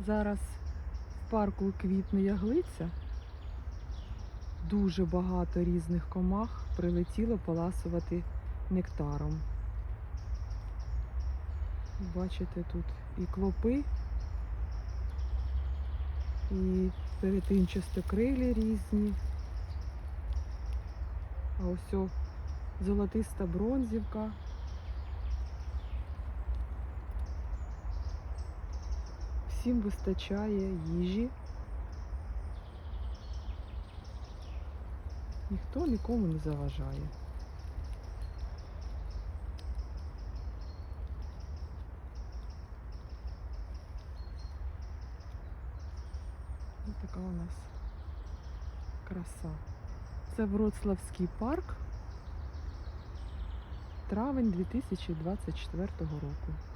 Зараз в парку квітне яглиця. Дуже багато різних комах прилетіло поласувати нектаром. Бачите, тут і клопи, і перетинчастокрилі різні. А ось золотиста бронзівка. Всім вистачає їжі. Ніхто нікому не заважає. Ось така у нас краса. Це Вроцлавський парк. Травень 2024 року.